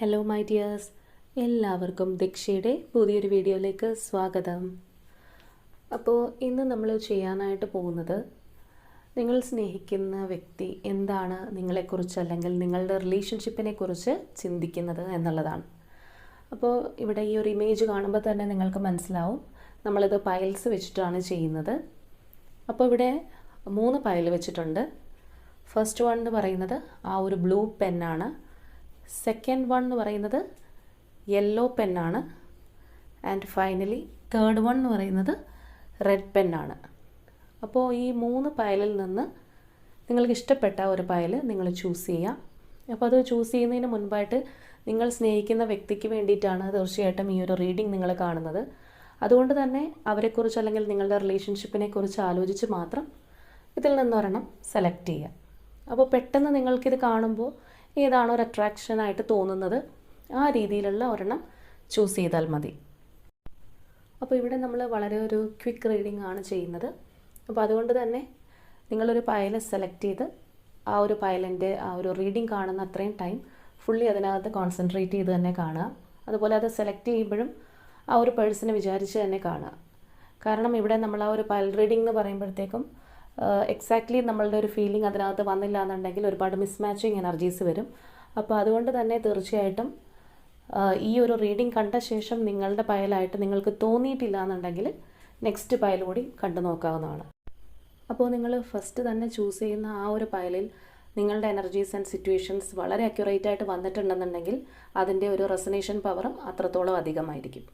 Hello my dears എല്ലാവർക്കും ദീക്ഷയുടെ പുതിയൊരു വീഡിയോയിലേക്ക് സ്വാഗതം. അപ്പോൾ ഇന്ന് നമ്മൾ ചെയ്യാനായിട്ട് പോകുന്നത് നിങ്ങൾ സ്നേഹിക്കുന്ന വ്യക്തി എന്താണ് നിങ്ങളെക്കുറിച്ച് അല്ലെങ്കിൽ നിങ്ങളുടെ റിലേഷൻഷിപ്പിനെ കുറിച്ച് ചിന്തിക്കുന്നത് എന്നുള്ളതാണ്. അപ്പോൾ ഇവിടെ ഈ ഒരു ഇമേജ് കാണുമ്പോൾ തന്നെ നിങ്ങൾക്ക് മനസ്സിലാവും. നമ്മളിത് പൈൽസ് വെച്ചിട്ടാണ് ചെയ്യുന്നത്. അപ്പോൾ ഇവിടെ മൂന്ന് പൈൽ വെച്ചിട്ടുണ്ട്. ഫസ്റ്റ് വൺ എന്ന് പറയുന്നത് ആ ഒരു ബ്ലൂ പെന്നാണ് സെക്കൻഡ് വൺ എന്ന് പറയുന്നത് യെല്ലോ പെന്നാണ് ആൻഡ് ഫൈനലി തേർഡ് വൺ എന്ന് പറയുന്നത് റെഡ് പെന്നാണ് അപ്പോൾ ഈ മൂന്ന് പയലിൽ നിന്ന് നിങ്ങൾക്ക് ഇഷ്ടപ്പെട്ട ഒരു പയൽ നിങ്ങൾ ചൂസ് ചെയ്യാം. അപ്പോൾ അത് ചൂസ് ചെയ്യുന്നതിന് മുൻപായിട്ട് നിങ്ങൾ സ്നേഹിക്കുന്ന വ്യക്തിക്ക് വേണ്ടിയിട്ടാണ് തീർച്ചയായിട്ടും ഈ ഒരു റീഡിംഗ് നിങ്ങൾ കാണുന്നത്. അതുകൊണ്ട് തന്നെ അവരെക്കുറിച്ച് അല്ലെങ്കിൽ നിങ്ങളുടെ റിലേഷൻഷിപ്പിനെ കുറിച്ച് ആലോചിച്ച് മാത്രം ഇതിൽ നിന്നൊരെണ്ണം സെലക്ട് ചെയ്യുക. അപ്പോൾ പെട്ടെന്ന് നിങ്ങൾക്കിത് കാണുമ്പോൾ ഏതാണോ ഒരു അട്രാക്ഷനായിട്ട് തോന്നുന്നത്? ആ രീതിയിലുള്ള ഒരെണ്ണം ചൂസ് ചെയ്താൽ മതി. അപ്പോൾ ഇവിടെ നമ്മൾ വളരെ ഒരു ക്വിക്ക് റീഡിംഗ് ആണ് ചെയ്യുന്നത്. അപ്പോൾ അതുകൊണ്ട് തന്നെ നിങ്ങളൊരു പയൽ സെലക്ട് ചെയ്ത് ആ ഒരു പയലിന്റെ ആ ഒരു റീഡിംഗ് കാണുന്ന അത്രയും ടൈം ഫുള്ളി അതിനകത്ത് കോൺസെൻട്രേറ്റ് ചെയ്ത് തന്നെ കാണുക. അതുപോലെ അത് സെലക്ട് ചെയ്യുമ്പോഴും ആ ഒരു പേഴ്സണെ വിചാരിച്ച് തന്നെ കാണുക. കാരണം ഇവിടെ നമ്മൾ ആ ഒരു പയൽ റീഡിംഗ് എന്ന് പറയുമ്പോഴത്തേക്കും എക്സാക്ട്ലി നമ്മളുടെ ഒരു ഫീലിംഗ് അതിനകത്ത് വന്നില്ല എന്നുണ്ടെങ്കിൽ ഒരുപാട് മിസ്മാച്ചിങ് എനർജീസ് വരും. അപ്പോൾ അതുകൊണ്ട് തന്നെ തീർച്ചയായിട്ടും ഈ ഒരു റീഡിംഗ് കണ്ട ശേഷം നിങ്ങളുടെ പയലായിട്ട് നിങ്ങൾക്ക് തോന്നിയിട്ടില്ല എന്നുണ്ടെങ്കിൽ നെക്സ്റ്റ് പയൽ കൂടി കണ്ടു നോക്കാവുന്നതാണ്. അപ്പോൾ നിങ്ങൾ ഫസ്റ്റ് തന്നെ ചൂസ് ചെയ്യുന്ന ആ ഒരു പയലിൽ നിങ്ങളുടെ എനർജീസ് ആൻഡ് സിറ്റുവേഷൻസ് വളരെ അക്യുറേറ്റ് ആയിട്ട് വന്നിട്ടുണ്ടെന്നുണ്ടെങ്കിൽ അതിന്റെ ഒരു റെസനേഷൻ പവറും അത്രത്തോളം അധികമായിരിക്കും.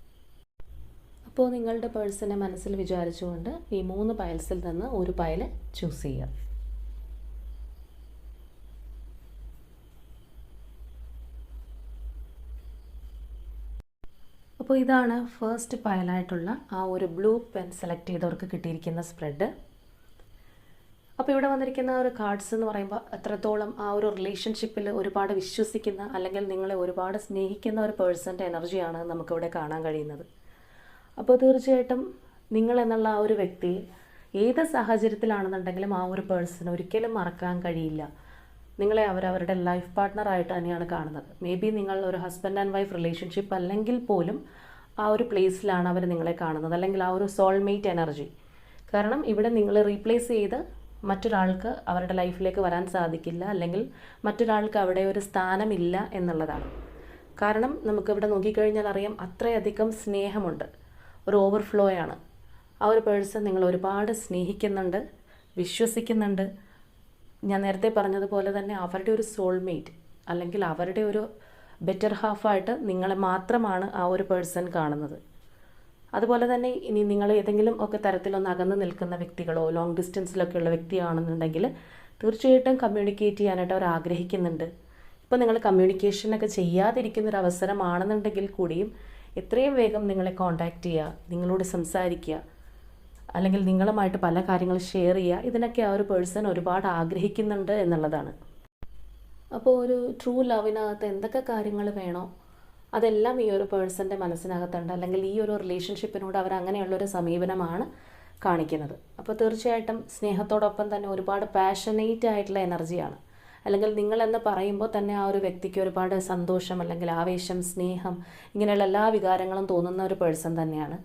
അപ്പോൾ നിങ്ങളുടെ പേഴ്സണെ മനസ്സിൽ വിചാരിച്ചുകൊണ്ട് ഈ മൂന്ന് പയൽസിൽ നിന്ന് ഒരു പയൽ ചൂസ് ചെയ്യുക അപ്പോൾ ഇതാണ് ഫസ്റ്റ് പയലായിട്ടുള്ള ആ ഒരു ബ്ലൂ പെൻ സെലക്ട് ചെയ്തവർക്ക് കിട്ടിയിരിക്കുന്ന സ്പ്രെഡ്. അപ്പോൾ ഇവിടെ വന്നിരിക്കുന്ന ഒരു കാർഡ്സ് എന്ന് പറയുമ്പോൾ എത്രത്തോളം ആ ഒരു റിലേഷൻഷിപ്പിൽ ഒരുപാട് വിശ്വസിക്കുന്ന അല്ലെങ്കിൽ നിങ്ങളെ ഒരുപാട് സ്നേഹിക്കുന്ന ഒരു പേഴ്സന്റെ എനർജിയാണ് നമുക്കിവിടെ കാണാൻ കഴിയുന്നത്. അപ്പോൾ തീർച്ചയായിട്ടും നിങ്ങൾ എന്നുള്ള ആ ഒരു വ്യക്തി ഏത് സാഹചര്യത്തിലാണെന്നുണ്ടെങ്കിലും ആ ഒരു പേഴ്സൺ ഒരിക്കലും മറക്കാൻ കഴിയില്ല. നിങ്ങളെ അവർ അവരുടെ ലൈഫ് പാർട്ട്ണറായിട്ട് തന്നെയാണ് കാണുന്നത്. മേ ബി നിങ്ങൾ ഒരു ഹസ്ബൻഡ് ആൻഡ് വൈഫ് റിലേഷൻഷിപ്പ് അല്ലെങ്കിൽ പോലും ആ ഒരു പ്ലേസിലാണ് അവർ നിങ്ങളെ കാണുന്നത്. അല്ലെങ്കിൽ ആ ഒരു സോൾമേറ്റ് എനർജി കാരണം ഇവിടെ നിങ്ങൾ റീപ്ലേസ് ചെയ്ത് മറ്റൊരാൾക്ക് അവരുടെ ലൈഫിലേക്ക് വരാൻ സാധിക്കില്ല. അല്ലെങ്കിൽ മറ്റൊരാൾക്ക് അവിടെ ഒരു സ്ഥാനമില്ല എന്നുള്ളതാണ്. കാരണം നമുക്കിവിടെ നോക്കിക്കഴിഞ്ഞാൽ അറിയാം അത്രയധികം സ്നേഹമുണ്ട്. ഒരു ഓവർഫ്ലോ ആണ് ആ ഒരു പേഴ്സൺ നിങ്ങൾ ഒരുപാട് സ്നേഹിക്കുന്നുണ്ട് വിശ്വസിക്കുന്നുണ്ട്. ഞാൻ നേരത്തെ പറഞ്ഞതുപോലെ തന്നെ അവരുടെ ഒരു സോൾമേറ്റ് അല്ലെങ്കിൽ അവരുടെ ഒരു ബെറ്റർ ഹാഫായിട്ട് നിങ്ങളെ മാത്രമാണ് ആ ഒരു പേഴ്സൺ കാണുന്നത്. അതുപോലെ തന്നെ ഇനി നിങ്ങൾ ഏതെങ്കിലും ഒക്കെ തരത്തിലൊന്ന് അകന്ന് നിൽക്കുന്ന വ്യക്തികളോ ലോങ് ഡിസ്റ്റൻസിലൊക്കെ ഉള്ള വ്യക്തിയാണെന്നുണ്ടെങ്കിൽ തീർച്ചയായിട്ടും കമ്മ്യൂണിക്കേറ്റ് ചെയ്യാനായിട്ട് അവർ ആഗ്രഹിക്കുന്നുണ്ട്. ഇപ്പോൾ നിങ്ങൾ കമ്മ്യൂണിക്കേഷനൊക്കെ ചെയ്യാതിരിക്കുന്ന ഒരു അവസരമാണെന്നുണ്ടെങ്കിൽ കൂടിയും എത്രയും വേഗം നിങ്ങളെ കോണ്ടാക്റ്റ് ചെയ്യുക നിങ്ങളോട് സംസാരിക്കുക അല്ലെങ്കിൽ നിങ്ങളുമായിട്ട് പല കാര്യങ്ങൾ ഷെയർ ചെയ്യുക. ഇതിനൊക്കെ ആ ഒരു പേഴ്സൺ ഒരുപാട് ആഗ്രഹിക്കുന്നുണ്ട് എന്നുള്ളതാണ്. അപ്പോൾ ഒരു ട്രൂ ലവിനകത്ത് എന്തൊക്കെ കാര്യങ്ങൾ വേണോ അതെല്ലാം ഈ ഒരു പേഴ്സന്റെ മനസ്സിനകത്തുണ്ട്. അല്ലെങ്കിൽ ഈ ഒരു റിലേഷൻഷിപ്പിനോട് അവർ അങ്ങനെയുള്ളൊരു സമീപനമാണ് കാണിക്കുന്നത്. അപ്പോൾ തീർച്ചയായിട്ടും സ്നേഹത്തോടൊപ്പം തന്നെ ഒരുപാട് പാഷനേറ്റ് ആയിട്ടുള്ള എനർജിയാണ് അല്ലെങ്കിൽ നിങ്ങളെന്ന് പറയുമ്പോൾ തന്നെ ആ ഒരു വ്യക്തിക്ക് ഒരുപാട് സന്തോഷം അല്ലെങ്കിൽ ആവേശം സ്നേഹം ഇങ്ങനെയുള്ള എല്ലാ വികാരങ്ങളും തോന്നുന്ന ഒരു പേഴ്സൺ തന്നെയാണ്.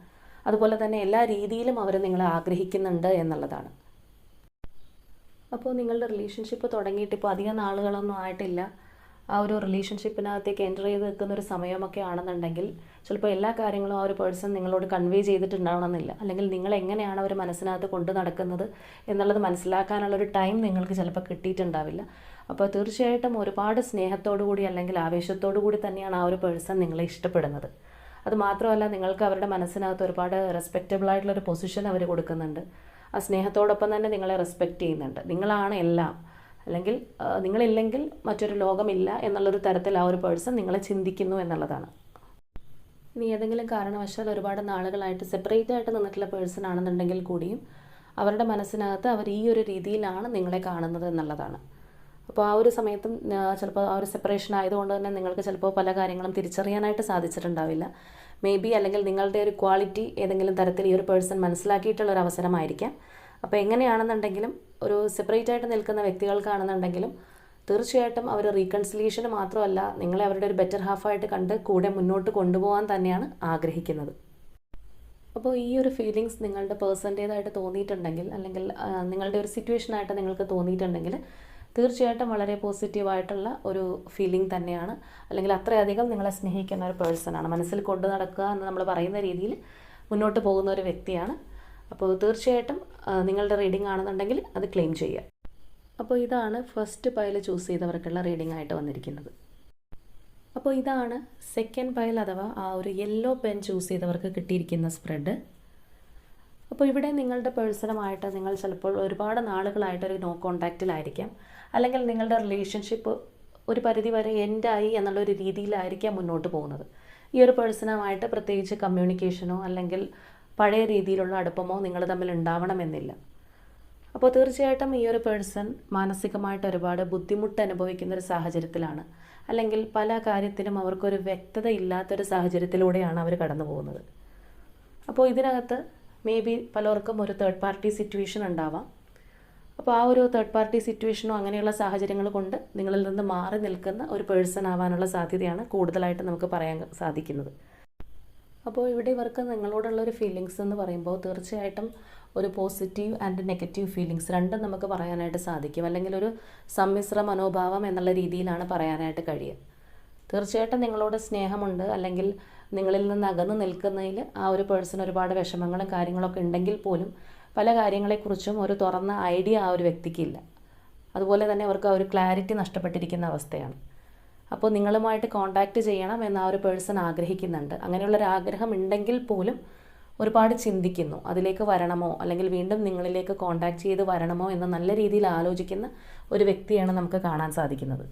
അതുപോലെ തന്നെ എല്ലാ രീതിയിലും അവർ നിങ്ങളെ ആഗ്രഹിക്കുന്നുണ്ട് എന്നുള്ളതാണ്. അപ്പോൾ നിങ്ങളുടെ റിലേഷൻഷിപ്പ് തുടങ്ങിയിട്ട് ഇപ്പോൾ അധികം നാളുകളൊന്നും ആയിട്ടില്ല. ആ ഒരു റിലേഷൻഷിപ്പിനകത്തേക്ക് എന്റർ ചെയ്ത് നിൽക്കുന്ന ഒരു സമയമൊക്കെ ആണെന്നുണ്ടെങ്കിൽ ചിലപ്പോൾ എല്ലാ കാര്യങ്ങളും ആ ഒരു പേഴ്സൺ നിങ്ങളോട് കൺവേ ചെയ്തിട്ടുണ്ടാവണമെന്നില്ല. അല്ലെങ്കിൽ നിങ്ങൾ എങ്ങനെയാണ് അവർ മനസ്സിനകത്ത് കൊണ്ടു നടക്കുന്നത് എന്നുള്ളത് മനസ്സിലാക്കാനുള്ളൊരു ടൈം നിങ്ങൾക്ക് ചിലപ്പോൾ കിട്ടിയിട്ടുണ്ടാവില്ല. അപ്പോൾ തീർച്ചയായിട്ടും ഒരുപാട് സ്നേഹത്തോടു കൂടി അല്ലെങ്കിൽ ആവേശത്തോടു കൂടി തന്നെയാണ് ആ ഒരു പേഴ്സൺ നിങ്ങളെ ഇഷ്ടപ്പെടുന്നത്. അത് മാത്രമല്ല നിങ്ങൾക്ക് അവരുടെ മനസ്സിനകത്ത് ഒരുപാട് റെസ്പെക്റ്റബിൾ ആയിട്ടുള്ളൊരു പൊസിഷൻ അവർ കൊടുക്കുന്നുണ്ട്. ആ സ്നേഹത്തോടൊപ്പം തന്നെ നിങ്ങളെ റെസ്പെക്റ്റ് ചെയ്യുന്നുണ്ട്. നിങ്ങളാണ് എല്ലാം. അല്ലെങ്കിൽ നിങ്ങളില്ലെങ്കിൽ മറ്റൊരു ലോകമില്ല എന്നുള്ളൊരു തരത്തിൽ ആ ഒരു പേഴ്സൺ നിങ്ങളെ ചിന്തിക്കുന്നു എന്നുള്ളതാണ്. ഇനി ഏതെങ്കിലും കാരണവശാൽ ഒരുപാട് നാളുകളായിട്ട് സെപ്പറേറ്റ് ആയിട്ട് നിന്നിട്ടുള്ള പേഴ്സൺ ആണെന്നുണ്ടെങ്കിൽ കൂടിയും അവരുടെ മനസ്സിനകത്ത് അവർ ഈ ഒരു രീതിയിലാണ് നിങ്ങളെ കാണുന്നത് എന്നുള്ളതാണ്. അപ്പോൾ ആ ഒരു സമയത്തും ചിലപ്പോൾ ആ ഒരു സെപ്പറേഷൻ ആയതുകൊണ്ട് തന്നെ നിങ്ങൾക്ക് ചിലപ്പോൾ പല കാര്യങ്ങളും തിരിച്ചറിയാനായിട്ട് സാധിച്ചിട്ടുണ്ടാവില്ല. മേ ബി അല്ലെങ്കിൽ നിങ്ങളുടെ ഒരു ക്വാളിറ്റി ഏതെങ്കിലും തരത്തിൽ ഈ ഒരു പേഴ്സൺ മനസ്സിലാക്കിയിട്ടുള്ള ഒരു അവസരമായിരിക്കാം. അപ്പോൾ എങ്ങനെയാണെന്നുണ്ടെങ്കിലും ഒരു സെപ്പറേറ്റ് ആയിട്ട് നിൽക്കുന്ന വ്യക്തികൾക്കാണെന്നുണ്ടെങ്കിലും തീർച്ചയായിട്ടും അവർ റീകൺസിലിയേഷന് മാത്രമല്ല നിങ്ങളെ അവരുടെ ഒരു ബെറ്റർ ഹാഫായിട്ട് കണ്ട് കൂടെ മുന്നോട്ട് കൊണ്ടുപോകാൻ തന്നെയാണ് ആഗ്രഹിക്കുന്നത്. അപ്പോൾ ഈ ഒരു ഫീലിങ്സ് നിങ്ങളുടെ പേഴ്സന്റേതായിട്ട് തോന്നിയിട്ടുണ്ടെങ്കിൽ അല്ലെങ്കിൽ നിങ്ങളുടെ ഒരു സിറ്റുവേഷനായിട്ട് നിങ്ങൾക്ക് തോന്നിയിട്ടുണ്ടെങ്കിൽ തീർച്ചയായിട്ടും വളരെ പോസിറ്റീവായിട്ടുള്ള ഒരു ഫീലിംഗ് തന്നെയാണ്. അല്ലെങ്കിൽ അത്രയധികം നിങ്ങളെ സ്നേഹിക്കുന്ന ഒരു പേഴ്സണാണ് മനസ്സിൽ കൊണ്ടു നടക്കുക എന്ന് നമ്മൾ പറയുന്ന രീതിയിൽ മുന്നോട്ട് പോകുന്ന ഒരു വ്യക്തിയാണ് അപ്പോൾ തീർച്ചയായിട്ടും നിങ്ങളുടെ റീഡിംഗ് ആണെന്നുണ്ടെങ്കിൽ അത് ക്ലെയിം ചെയ്യുക. അപ്പോൾ ഇതാണ് ഫസ്റ്റ് പൈൽ ചൂസ് ചെയ്തവർക്കുള്ള റീഡിംഗ് ആയിട്ട് വന്നിരിക്കുന്നത്. അപ്പോൾ ഇതാണ് സെക്കൻഡ് പൈൽ അഥവാ ആ ഒരു യെല്ലോ പെൻ ചൂസ് ചെയ്തവർക്ക് കിട്ടിയിരിക്കുന്ന സ്പ്രെഡ് അപ്പോൾ ഇവിടെ നിങ്ങളുടെ പേഴ്സണുമായിട്ട് നിങ്ങൾ ചിലപ്പോൾ ഒരുപാട് നാളുകളായിട്ട് ഒരു നോ കോണ്ടാക്റ്റിലായിരിക്കാം അല്ലെങ്കിൽ നിങ്ങളുടെ റിലേഷൻഷിപ്പ് ഒരു പരിധി വരെ എൻഡായി എന്നുള്ളൊരു രീതിയിലായിരിക്കാം മുന്നോട്ട് പോകുന്നത്. ഈ ഒരു പേഴ്സണുമായിട്ട് പ്രത്യേകിച്ച് കമ്മ്യൂണിക്കേഷനോ അല്ലെങ്കിൽ പഴയ രീതിയിലുള്ള അടുപ്പമോ നിങ്ങൾ തമ്മിൽ ഉണ്ടാവണമെന്നില്ല. അപ്പോൾ തീർച്ചയായിട്ടും ഈ ഒരു പേഴ്സൺ മാനസികമായിട്ട് ഒരുപാട് ബുദ്ധിമുട്ട് അനുഭവിക്കുന്ന ഒരു സാഹചര്യത്തിലാണ്. അല്ലെങ്കിൽ പല കാര്യത്തിനും അവർക്കൊരു വ്യക്തത ഇല്ലാത്തൊരു സാഹചര്യത്തിലൂടെയാണ് അവർ കടന്നു പോകുന്നത്. അപ്പോൾ ഇതിനകത്ത് മേ ബി പലർക്കും ഒരു തേർഡ് പാർട്ടി സിറ്റുവേഷൻ ഉണ്ടാവാം. അപ്പോൾ ആ ഒരു തേർഡ് പാർട്ടി സിറ്റുവേഷനോ അങ്ങനെയുള്ള സാഹചര്യങ്ങൾ കൊണ്ട് നിങ്ങളിൽ നിന്ന് മാറി നിൽക്കുന്ന ഒരു പേഴ്സൺ ആവാനുള്ള സാധ്യതയാണ് കൂടുതലായിട്ട് നമുക്ക് പറയാൻ സാധിക്കുന്നത്. അപ്പോൾ ഇവിടെ ഇവർക്ക് നിങ്ങളോടുള്ള ഒരു ഫീലിങ്സ് എന്ന് പറയുമ്പോൾ തീർച്ചയായിട്ടും ഒരു പോസിറ്റീവ് ആൻഡ് നെഗറ്റീവ് ഫീലിങ്സ് രണ്ടും നമുക്ക് പറയാനായിട്ട് സാധിക്കും. അല്ലെങ്കിൽ ഒരു സമ്മിശ്ര മനോഭാവം എന്നുള്ള രീതിയിലാണ് പറയാനായിട്ട് കഴിയുക. തീർച്ചയായിട്ടും നിങ്ങളോട് സ്നേഹമുണ്ട്. അല്ലെങ്കിൽ നിങ്ങളിൽ നിന്ന് അകന്നു നിൽക്കുന്നതിൽ ആ ഒരു പേഴ്സൺ ഒരുപാട് വിഷമങ്ങളും കാര്യങ്ങളൊക്കെ ഉണ്ടെങ്കിൽ പോലും പല കാര്യങ്ങളെക്കുറിച്ചും ഒരു തുറന്ന ഐഡിയ ആ ഒരു വ്യക്തിക്കില്ല അതുപോലെ തന്നെ അവർക്ക് ആ ഒരു ക്ലാരിറ്റി നഷ്ടപ്പെട്ടിരിക്കുന്ന അവസ്ഥയാണ്. അപ്പോൾ നിങ്ങളുമായിട്ട് കോണ്ടാക്റ്റ് ചെയ്യണം എന്ന് ആ ഒരു പേഴ്സൺ ആഗ്രഹിക്കുന്നുണ്ട്. അങ്ങനെയുള്ളൊരു ആഗ്രഹം ഉണ്ടെങ്കിൽ പോലും ഒരുപാട് ചിന്തിക്കുന്നു. അതിലേക്ക് വരണമോ? അല്ലെങ്കിൽ വീണ്ടും നിങ്ങളിലേക്ക് കോണ്ടാക്ട് ചെയ്ത് വരണമോ എന്ന് നല്ല രീതിയിൽ ആലോചിക്കുന്ന ഒരു വ്യക്തിയാണ് നമുക്ക് കാണാൻ സാധിക്കുന്നത്.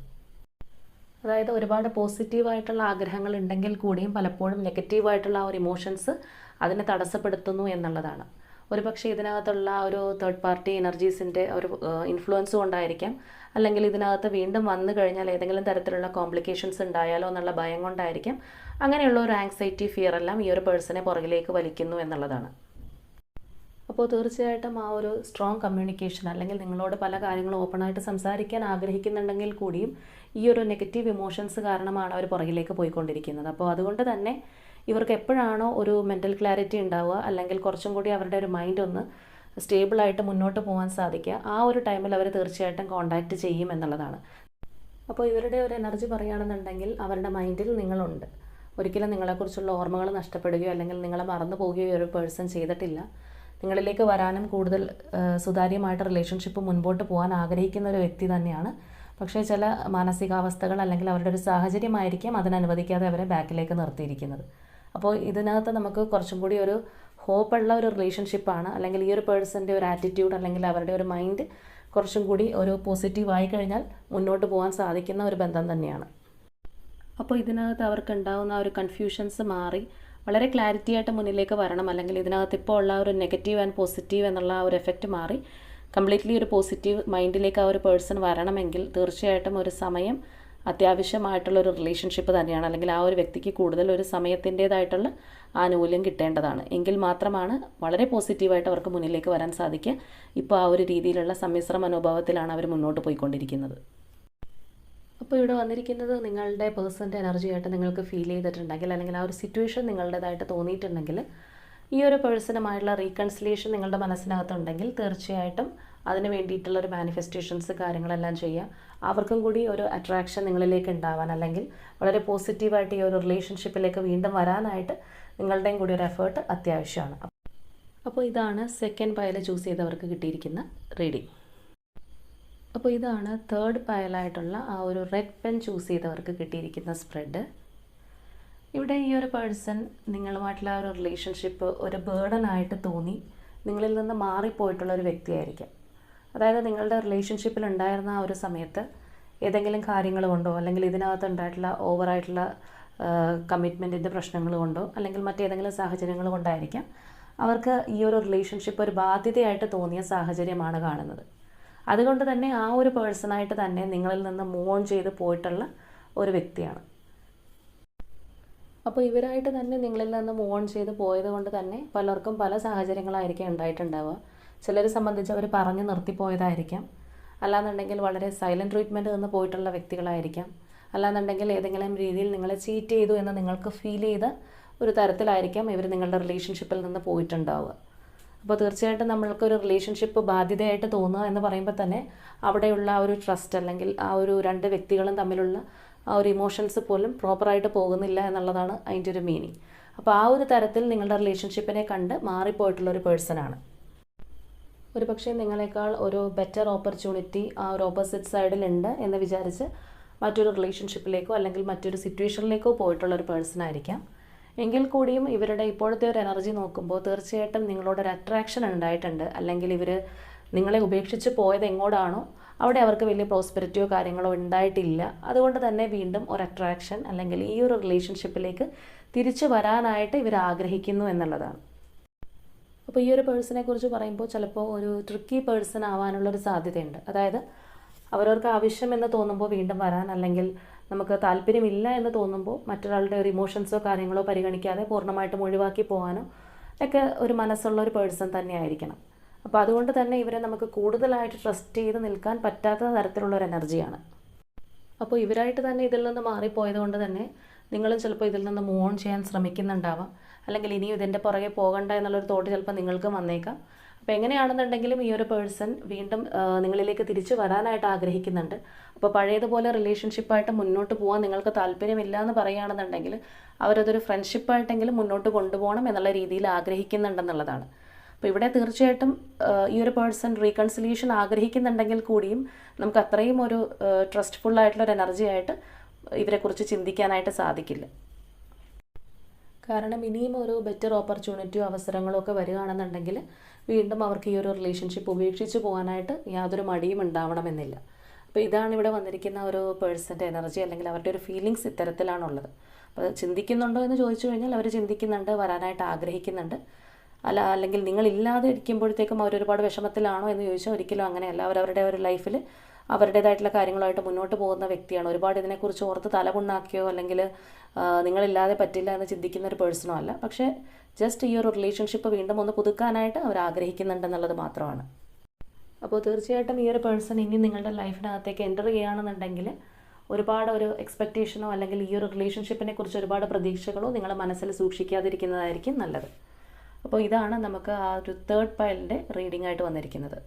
അതായത് ഒരുപാട് പോസിറ്റീവായിട്ടുള്ള ആഗ്രഹങ്ങൾ ഉണ്ടെങ്കിൽ കൂടിയും പലപ്പോഴും നെഗറ്റീവായിട്ടുള്ള ആ ഒരു ഇമോഷൻസ് അതിനെ തടസ്സപ്പെടുത്തുന്നു എന്നുള്ളതാണ്. ഒരു പക്ഷേ ഇതിനകത്തുള്ള ഒരു തേർഡ് പാർട്ടി എനർജീസിന്റെ ഒരു ഇൻഫ്ലുവൻസ് കൊണ്ടായിരിക്കാം. അല്ലെങ്കിൽ ഇതിനകത്ത് വീണ്ടും വന്നു കഴിഞ്ഞാൽ ഏതെങ്കിലും തരത്തിലുള്ള കോംപ്ലിക്കേഷൻസ് ഉണ്ടായാലോ എന്നുള്ള ഭയം കൊണ്ടായിരിക്കാം. അങ്ങനെയുള്ള ഒരു ആങ്സൈറ്റി ഫിയർ എല്ലാം ഈ ഒരു പേഴ്സണെ പുറകിലേക്ക് വലിക്കുന്നു എന്നുള്ളതാണ്. അപ്പോൾ തീർച്ചയായിട്ടും ആ ഒരു സ്ട്രോങ് കമ്മ്യൂണിക്കേഷൻ അല്ലെങ്കിൽ നിങ്ങളോട് പല കാര്യങ്ങളും ഓപ്പണായിട്ട് സംസാരിക്കാൻ ആഗ്രഹിക്കുന്നുണ്ടെങ്കിൽ കൂടിയും ഈ ഒരു നെഗറ്റീവ് ഇമോഷൻസ് കാരണമാണ് അവർ പുറകിലേക്ക് പോയിക്കൊണ്ടിരിക്കുന്നത്. അപ്പോൾ അതുകൊണ്ട് തന്നെ ഇവർക്ക് എപ്പോഴാണോ ഒരു മെന്റൽ ക്ലാരിറ്റി ഉണ്ടാവുക അല്ലെങ്കിൽ കുറച്ചും കൂടി അവരുടെ ഒരു മൈൻഡ് ഒന്ന് സ്റ്റേബിളായിട്ട് മുന്നോട്ട് പോകാൻ സാധിക്കുക ആ ഒരു ടൈമിൽ അവർ തീർച്ചയായിട്ടും കോണ്ടാക്റ്റ് ചെയ്യും എന്നുള്ളതാണ്. അപ്പോൾ ഇവരുടെ ഒരു എനർജി പറയുകയാണെന്നുണ്ടെങ്കിൽ അവരുടെ മൈൻഡിൽ നിങ്ങളുണ്ട്. ഒരിക്കലും നിങ്ങളെക്കുറിച്ചുള്ള ഓർമ്മകൾ നഷ്ടപ്പെടുകയോ അല്ലെങ്കിൽ നിങ്ങളെ മറന്നു പോവുകയോ ഒരു പേഴ്സൺ ചെയ്തിട്ടില്ല. നിങ്ങളിലേക്ക് വരാനും കൂടുതൽ സുതാര്യമായിട്ട് റിലേഷൻഷിപ്പ് മുൻപോട്ട് പോകാൻ ആഗ്രഹിക്കുന്ന ഒരു വ്യക്തി തന്നെയാണ്. പക്ഷേ ചില മാനസികാവസ്ഥകൾ അല്ലെങ്കിൽ അവരുടെ ഒരു സാഹചര്യമായിരിക്കും അതിനനുവദിക്കാതെ അവരെ ബാക്കിലേക്ക് നിർത്തിയിരിക്കുന്നത്. അപ്പോൾ ഇതിനകത്ത് നമുക്ക് കുറച്ചും കൂടി ഒരു ഹോപ്പുള്ള ഒരു റിലേഷൻഷിപ്പാണ് അല്ലെങ്കിൽ ഈ ഒരു പേഴ്സന്റെ ഒരു ആറ്റിറ്റ്യൂഡ് അല്ലെങ്കിൽ അവരുടെ ഒരു മൈൻഡ് കുറച്ചും കൂടി ഒരു പോസിറ്റീവ് ആയി കഴിഞ്ഞാൽ മുന്നോട്ട് പോകാൻ സാധിക്കുന്ന ഒരു ബന്ധം തന്നെയാണ്. അപ്പോൾ ഇതിനകത്ത് അവർക്ക് ഉണ്ടാകുന്ന ഒരു കൺഫ്യൂഷൻസ് മാറി വളരെ ക്ലാരിറ്റി ആയിട്ട് മുന്നിലേക്ക് വരണം. അല്ലെങ്കിൽ ഇതിനകത്ത് ഇപ്പോൾ ഉള്ള ഒരു നെഗറ്റീവ് ആൻഡ് പോസിറ്റീവ് എന്നുള്ള ഒരു എഫക്റ്റ് മാറി. കംപ്ലീറ്റ്ലി ഒരു പോസിറ്റീവ് മൈൻഡിലേക്ക് ആ ഒരു പേഴ്സൺ വരണമെങ്കിൽ തീർച്ചയായിട്ടും ഒരു സമയം അത്യാവശ്യമായിട്ടുള്ള ഒരു റിലേഷൻഷിപ്പ് തന്നെയാണ്. അല്ലെങ്കിൽ ആ ഒരു വ്യക്തിക്ക് കൂടുതൽ ഒരു സമയത്തിന്റേതായിട്ടുള്ള ആനുകൂല്യം കിട്ടേണ്ടതാണ്. എങ്കിൽ മാത്രമാണ് വളരെ പോസിറ്റീവായിട്ട് അവർക്ക് മുന്നിലേക്ക് വരാൻ സാധിക്കുക. ഇപ്പോൾ ആ ഒരു രീതിയിലുള്ള സമ്മിശ്ര മനോഭാവത്തിലാണ് അവർ മുന്നോട്ട് പോയിക്കൊണ്ടിരിക്കുന്നത്. അപ്പോൾ ഇവിടെ വന്നിരിക്കുന്നത് നിങ്ങളുടെ പേഴ്സന്റെ എനർജിയായിട്ട് നിങ്ങൾക്ക് ഫീൽ ചെയ്തിട്ടുണ്ടെങ്കിൽ അല്ലെങ്കിൽ ആ ഒരു സിറ്റുവേഷൻ നിങ്ങളുടേതായിട്ട് തോന്നിയിട്ടുണ്ടെങ്കിൽ ഈ ഒരു പേഴ്സണുമായിട്ടുള്ള റീകൺസിലേഷൻ നിങ്ങളുടെ മനസ്സിനകത്തുണ്ടെങ്കിൽ തീർച്ചയായിട്ടും അതിന് വേണ്ടിയിട്ടുള്ള ഒരു മാനിഫെസ്റ്റേഷൻസ് കാര്യങ്ങളെല്ലാം ചെയ്യുക. അവർക്കും കൂടി ഒരു അട്രാക്ഷൻ നിങ്ങളിലേക്ക് ഉണ്ടാവാൻ അല്ലെങ്കിൽ വളരെ പോസിറ്റീവായിട്ട് ഈ ഒരു റിലേഷൻഷിപ്പിലേക്ക് വീണ്ടും വരാനായിട്ട് നിങ്ങളുടെയും കൂടി ഒരു എഫേർട്ട് അത്യാവശ്യമാണ്. അപ്പോൾ ഇതാണ് സെക്കൻഡ് പയൽ ചൂസ് ചെയ്തവർക്ക് കിട്ടിയിരിക്കുന്ന റീഡിംഗ് അപ്പോൾ ഇതാണ് തേർഡ് പയലായിട്ടുള്ള ആ ഒരു റെഡ് പെൻ ചൂസ് ചെയ്തവർക്ക് കിട്ടിയിരിക്കുന്ന സ്പ്രെഡ് ഇവിടെ ഈ ഒരു പേഴ്സൺ നിങ്ങളുമായിട്ടുള്ള ഒരു റിലേഷൻഷിപ്പ് ഒരു ബേർഡനായിട്ട് തോന്നി. നിങ്ങളിൽ നിന്ന് മാറിപ്പോയിട്ടുള്ള ഒരു വ്യക്തിയായിരിക്കാം. അതായത് നിങ്ങളുടെ റിലേഷൻഷിപ്പിൽ ഉണ്ടായിരുന്ന ആ ഒരു സമയത്ത് ഏതെങ്കിലും കാര്യങ്ങൾ കൊണ്ടോ അല്ലെങ്കിൽ ഇതിനകത്ത് ഉണ്ടായിട്ടുള്ള ഓവറായിട്ടുള്ള കമ്മിറ്റ്മെന്റിന്റെ പ്രശ്നങ്ങൾ കൊണ്ടോ അല്ലെങ്കിൽ മറ്റേതെങ്കിലും സാഹചര്യങ്ങൾ കൊണ്ടായിരിക്കാം അവർക്ക് ഈ ഒരു റിലേഷൻഷിപ്പ് ഒരു ബാധ്യതയായിട്ട് തോന്നിയ സാഹചര്യമാണ് കാണുന്നത്. അതുകൊണ്ട് തന്നെ ആ ഒരു പേഴ്സണായിട്ട് തന്നെ നിങ്ങളിൽ നിന്ന് മൂവ് ഓൺ ചെയ്ത് പോയിട്ടുള്ള ഒരു വ്യക്തിയാണ്. അപ്പോൾ ഇവരായിട്ട് തന്നെ നിങ്ങളിൽ നിന്ന് മൂവ് ഓൺ ചെയ്ത് പോയത് കൊണ്ട് തന്നെ പലർക്കും പല സാഹചര്യങ്ങളായിരിക്കും ഉണ്ടായിട്ടുണ്ടാവുക. ചിലരെ സംബന്ധിച്ച് അവർ പറഞ്ഞു നിർത്തിപ്പോയതായിരിക്കാം അല്ലാന്നുണ്ടെങ്കിൽ വളരെ സൈലന്റ് ട്രീറ്റ്മെന്റ് നിന്ന് പോയിട്ടുള്ള വ്യക്തികളായിരിക്കാം. അല്ലാന്നുണ്ടെങ്കിൽ ഏതെങ്കിലും രീതിയിൽ നിങ്ങളെ ചീറ്റ് ചെയ്തു എന്ന് നിങ്ങൾക്ക് ഫീൽ ചെയ്ത ഒരു തരത്തിലായിരിക്കാം ഇവർ നിങ്ങളുടെ റിലേഷൻഷിപ്പിൽ നിന്ന് പോയിട്ടുണ്ടാവുക. അപ്പോൾ തീർച്ചയായിട്ടും നമ്മൾക്ക് ഒരു റിലേഷൻഷിപ്പ് ബാധ്യതയായിട്ട് തോന്നുക എന്ന് പറയുമ്പോൾ തന്നെ അവിടെയുള്ള ആ ഒരു ട്രസ്റ്റ് അല്ലെങ്കിൽ ആ ഒരു രണ്ട് വ്യക്തികളും തമ്മിലുള്ള ആ ഒരു ഇമോഷൻസ് പോലും പ്രോപ്പറായിട്ട് പോകുന്നില്ല എന്നുള്ളതാണ് അതിന്റെ ഒരു മീനിങ് അപ്പോൾ ആ ഒരു തരത്തിൽ നിങ്ങളുടെ റിലേഷൻഷിപ്പിനെ കണ്ട് മാറിപ്പോയിട്ടുള്ള ഒരു പേഴ്സണാണ് ഒരു പക്ഷേ നിങ്ങളെക്കാൾ ഒരു ബെറ്റർ ഓപ്പർച്യൂണിറ്റി ആ ഒരു ഓപ്പോസിറ്റ് സൈഡിലുണ്ട് എന്ന് വിചാരിച്ച് മറ്റൊരു റിലേഷൻഷിപ്പിലേക്കോ അല്ലെങ്കിൽ മറ്റൊരു സിറ്റുവേഷനിലേക്കോ പോയിട്ടുള്ള ഒരു പേഴ്സൺ ആയിരിക്കാം. എങ്കിൽ കൂടിയും ഇവരുടെ ഇപ്പോഴത്തെ ഒരു എനർജി നോക്കുമ്പോൾ തീർച്ചയായിട്ടും നിങ്ങളോട് ഒരു അട്രാക്ഷൻ ഉണ്ടായിട്ടുണ്ട്. അല്ലെങ്കിൽ ഇവർ നിങ്ങളെ ഉപേക്ഷിച്ച് പോയത് എങ്ങോട്ടാണോ അവിടെ അവർക്ക് വലിയ പ്രോസ്പെരിറ്റിയോ കാര്യങ്ങളോ ഉണ്ടായിട്ടില്ല. അതുകൊണ്ട് തന്നെ വീണ്ടും ഒരു അട്രാക്ഷൻ അല്ലെങ്കിൽ ഈ ഒരു റിലേഷൻഷിപ്പിലേക്ക് തിരിച്ചു വരാനായിട്ട് ഇവർ ആഗ്രഹിക്കുന്നു എന്നുള്ളതാണ്. അപ്പോൾ ഈ ഒരു പേഴ്സണെ കുറിച്ച് പറയുമ്പോൾ ചിലപ്പോൾ ഒരു ട്രിക്കി പേഴ്സൺ ആവാനുള്ളൊരു സാധ്യതയുണ്ട്. അതായത് അവരവർക്ക് ആവശ്യം എന്ന് തോന്നുമ്പോൾ വീണ്ടും വരാൻ അല്ലെങ്കിൽ നമുക്ക് താല്പര്യമില്ല എന്ന് തോന്നുമ്പോൾ മറ്റൊരാളുടെ ഒരു ഇമോഷൻസോ കാര്യങ്ങളോ പരിഗണിക്കാതെ പൂർണമായിട്ടും ഒഴിവാക്കി പോകാനോ ഒക്കെ ഒരു മനസ്സുള്ള ഒരു പേഴ്സൺ തന്നെ ആയിരിക്കണം. അപ്പോൾ അതുകൊണ്ട് തന്നെ ഇവരെ നമുക്ക് കൂടുതലായിട്ട് ട്രസ്റ്റ് ചെയ്ത് നിൽക്കാൻ പറ്റാത്ത തരത്തിലുള്ള ഒരു എനർജിയാണ് അപ്പോൾ ഇവരായിട്ട് തന്നെ ഇതിൽ നിന്ന് മാറിപ്പോയത് കൊണ്ട് തന്നെ നിങ്ങളും ചിലപ്പോൾ ഇതിൽ നിന്ന് മൂവ് ഓൺ ചെയ്യാൻ ശ്രമിക്കുന്നുണ്ടാവാം. അല്ലെങ്കിൽ ഇനിയും ഇതിന്റെ പുറകെ പോകണ്ട എന്നുള്ളൊരു തോട്ട് ചിലപ്പോൾ നിങ്ങൾക്കും വന്നേക്കാം. അപ്പോൾ എങ്ങനെയാണെന്നുണ്ടെങ്കിലും ഈ ഒരു പേഴ്സൺ വീണ്ടും നിങ്ങളിലേക്ക് തിരിച്ചു വരാനായിട്ട് ആഗ്രഹിക്കുന്നുണ്ട്. അപ്പോൾ പഴയതുപോലെ റിലേഷൻഷിപ്പായിട്ട് മുന്നോട്ട് പോകാൻ നിങ്ങൾക്ക് താല്പര്യമില്ല എന്ന് പറയുകയാണെന്നുണ്ടെങ്കിൽ അവരതൊരു ഫ്രണ്ട്ഷിപ്പായിട്ടെങ്കിലും മുന്നോട്ട് കൊണ്ടുപോകണം എന്നുള്ള രീതിയിൽ ആഗ്രഹിക്കുന്നുണ്ടെന്നുള്ളതാണ്. അപ്പോൾ ഇവിടെ തീർച്ചയായിട്ടും ഈ ഒരു പേഴ്സൺ റീകൺസിലിയേഷൻ ആഗ്രഹിക്കുന്നുണ്ടെങ്കിൽ കൂടിയും നമുക്ക് അത്രയും ഒരു ട്രസ്റ്റ്ഫുൾ ആയിട്ടുള്ള ഒരു എനർജി ആയിട്ട് ഇവരെക്കുറിച്ച് ചിന്തിക്കാനായിട്ട് സാധിക്കില്ല. കാരണം ഇനിയും ഒരു ബെറ്റർ ഓപ്പർച്യൂണിറ്റിയോ അവസരങ്ങളോ ഒക്കെ വരികയാണെന്നുണ്ടെങ്കിൽ വീണ്ടും അവർക്ക് ഈ ഒരു റിലേഷൻഷിപ്പ് ഉപേക്ഷിച്ച് പോകാനായിട്ട് യാതൊരു മടിയും ഉണ്ടാവണമെന്നില്ല. അപ്പോൾ ഇതാണ് ഇവിടെ വന്നിരിക്കുന്ന ഒരു പേഴ്സന്റെ എനർജി അല്ലെങ്കിൽ അവരുടെ ഒരു ഫീലിങ്സ് ഇത്തരത്തിലാണുള്ളത്. അപ്പോൾ ചിന്തിക്കുന്നുണ്ടോ എന്ന് ചോദിച്ചു കഴിഞ്ഞാൽ അവർ ചിന്തിക്കുന്നുണ്ട് വരാനായിട്ട് ആഗ്രഹിക്കുന്നുണ്ട്. അല്ല അല്ലെങ്കിൽ നിങ്ങളില്ലാതെ ഇരിക്കുമ്പോഴത്തേക്കും അവരൊരുപാട് വിഷമത്തിലാണോ എന്ന് ചോദിച്ചാൽ ഒരിക്കലും അങ്ങനെയല്ല. അവരവരുടെ ഒരു ലൈഫിൽ അവരുടേതായിട്ടുള്ള കാര്യങ്ങളുമായിട്ട് മുന്നോട്ട് പോകുന്ന വ്യക്തിയാണ്. ഒരുപാട് ഇതിനെക്കുറിച്ച് ഓർത്ത് തലപുണ്ണാക്കിയോ അല്ലെങ്കിൽ നിങ്ങളില്ലാതെ പറ്റില്ല എന്ന് ചിന്തിക്കുന്ന ഒരു പേഴ്സണോ അല്ല. പക്ഷേ ജസ്റ്റ് ഈ ഒരു റിലേഷൻഷിപ്പ് വീണ്ടും ഒന്ന് പുതുക്കാനായിട്ട് അവർ ആഗ്രഹിക്കുന്നുണ്ടെന്നുള്ളത് മാത്രമാണ്. അപ്പോൾ തീർച്ചയായിട്ടും ഈ ഒരു പേഴ്സൺ ഇനി നിങ്ങളുടെ ലൈഫിനകത്തേക്ക് എന്റർ ചെയ്യുകയാണെന്നുണ്ടെങ്കിൽ ഒരുപാട് ഒരു എക്സ്പെക്റ്റേഷനോ അല്ലെങ്കിൽ ഈ ഒരു റിലേഷൻഷിപ്പിനെ കുറിച്ച് ഒരുപാട് പ്രതീക്ഷകളോ നിങ്ങൾ മനസ്സിൽ സൂക്ഷിക്കാതിരിക്കുന്നതായിരിക്കും നല്ലത്. അപ്പോൾ ഇതാണ് നമുക്ക് ആ ഒരു തേർഡ് പൈലിന്റെ റീഡിംഗ് ആയിട്ട് വന്നിരിക്കുന്നത്.